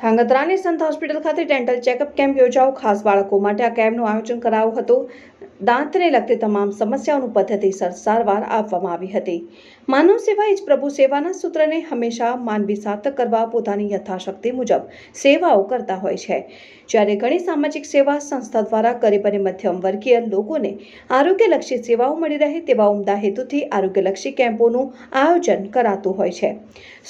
ધાંગધ્રાની સંત હોસ્પિટલ ખાતે dental checkup camp યોજાઓ ખાસ બાળકો માટે આ કેમ્પનું આયોજન કરાયું હતું. દાંતને લગતી તમામ સમસ્યાઓનું પદ્ધતિસર સારવાર આપવામાં આવી હતી. માનવ સેવા જ પ્રભુ સેવાના સૂત્રને હંમેશા માનવી સાર્થક કરવા પોતાની યથાશક્તિ મુજબ સેવાઓ કરતા હોય છે. જ્યારે ઘણી સામાજિક સેવા સંસ્થા દ્વારા ગરીબ અને મધ્યમ વર્ગીય લોકોને આરોગ્યલક્ષી સેવાઓ મળી રહે તેવા ઉમદા હેતુથી આરોગ્યલક્ષી કેમ્પોનું આયોજન કરાતું હોય છે.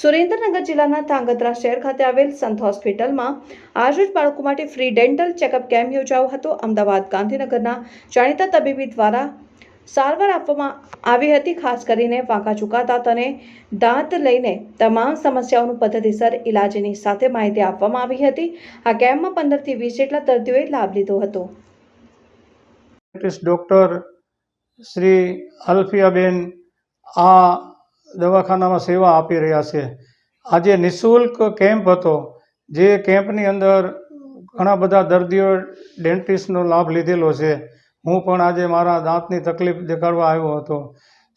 સુરેન્દ્રનગર જિલ્લાના ધાંગધ્રા શહેર ખાતે આવેલ સંત હોસ્પિટલમાં આજરોજ બાળકો માટે ફ્રી ડેન્ટલ ચેકઅપ કેમ્પ યોજાયો હતો. અમદાવાદ ગાંધીનગરના જાણીતા તબીબી દ્વારા સારવાર આપવામાં આવી હતી. ખાસ કરીને વાંકા ચૂકા દાંત અને દાંત લઈને તમામ સમસ્યાઓનું પદ્ધતિસર ઇલાજની સાથે માહિતી આપવામાં આવી હતી. આ કેમ્પમાં પંદરથી વીસ જેટલા દર્દીઓએ લાભ લીધો હતો. ડૉક્ટર શ્રી અલ્ફિયાબેન આ દવાખાનામાં સેવા આપી રહ્યા છે. આજે નિઃશુલ્ક કેમ્પ હતો, જે કેમ્પની અંદર ઘણા બધા દર્દીઓ ડેન્ટિસ્ટનો લાભ લીધેલો છે. હું પણ આજે મારા દાંતની તકલીફ દેખાડવા આવ્યો હતો.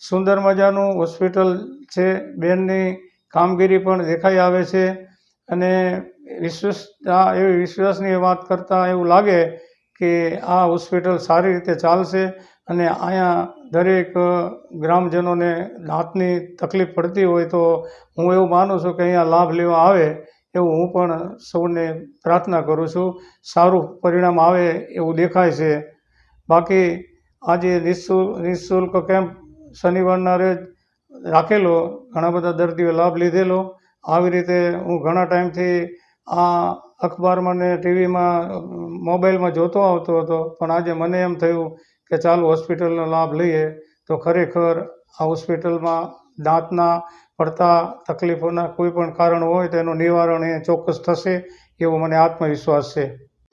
સુંદર મજાનું હોસ્પિટલ છે, બેનની કામગીરી પણ દેખાઈ આવે છે અને વિશ્વાસ એવી વિશ્વાસની વાત કરતાં એવું લાગે કે આ હોસ્પિટલ સારી રીતે ચાલશે અને અહીંયા દરેક ગ્રામજનોને દાંતની તકલીફ પડતી હોય તો હું એવું માનું છું કે અહીંયા લાભ લેવા આવે એવું હું પણ સૌને પ્રાર્થના કરું છું. સારું પરિણામ આવે એવું દેખાય છે. બાકી આજે નિઃશુલ્ક નિઃશુલ્ક કેમ્પ શનિવારના રોજ રાખેલો, ઘણા બધા દર્દીઓ લાભ લીધેલો. આવી રીતે હું ઘણા ટાઈમથી આ અખબારમાં ને ટીવીમાં, મોબાઈલમાં જોતો આવતો હતો, પણ આજે મને એમ થયું કે ચાલો હોસ્પિટલનો લાભ લઈએ, તો ખરેખર આ હોસ્પિટલમાં દાંતના પડતા તકલીફોના કોઈ પણ કારણ હોય તો એનું નિવારણ એ ચોક્કસ થશે, એવો મને આત્મવિશ્વાસ છે.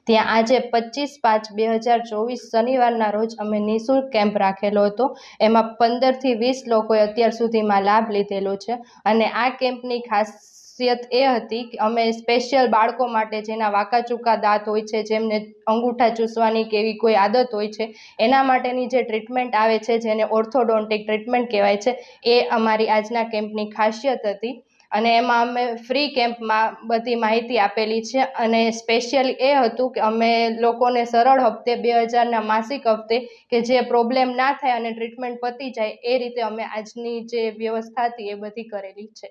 ત્યાં આજે પચીસ પાંચ બે હજાર ચોવીસ શનિવારના રોજ અમે નિઃશુલ્ક કેમ્પ રાખેલો હતો. એમાં પંદરથી વીસ લોકોએ અત્યાર સુધીમાં લાભ લીધેલો છે. અને આ કેમ્પની ખાસિયત એ હતી કે અમે સ્પેશિયલ બાળકો માટે જેના વાંકા ચૂકા દાંત હોય છે, જેમને અંગૂઠા ચૂસવાની કે એવી કોઈ આદત હોય છે, એના માટેની જે ટ્રીટમેન્ટ આવે છે, જેને ઓર્થોડોન્ટિક ટ્રીટમેન્ટ કહેવાય છે, એ અમારી આજના કેમ્પની ખાસિયત હતી. અને એમાં અમે ફ્રી કેમ્પમાં બધી માહિતી આપેલી છે અને સ્પેશિયલી એ હતું કે અમે લોકોને સરળ હપ્તે બે હજારના માસિક હપ્તે કે જે પ્રોબ્લેમ ના થાય અને ટ્રીટમેન્ટ પતી જાય એ રીતે અમે આજની જે વ્યવસ્થા હતી એ બધી કરેલી છે.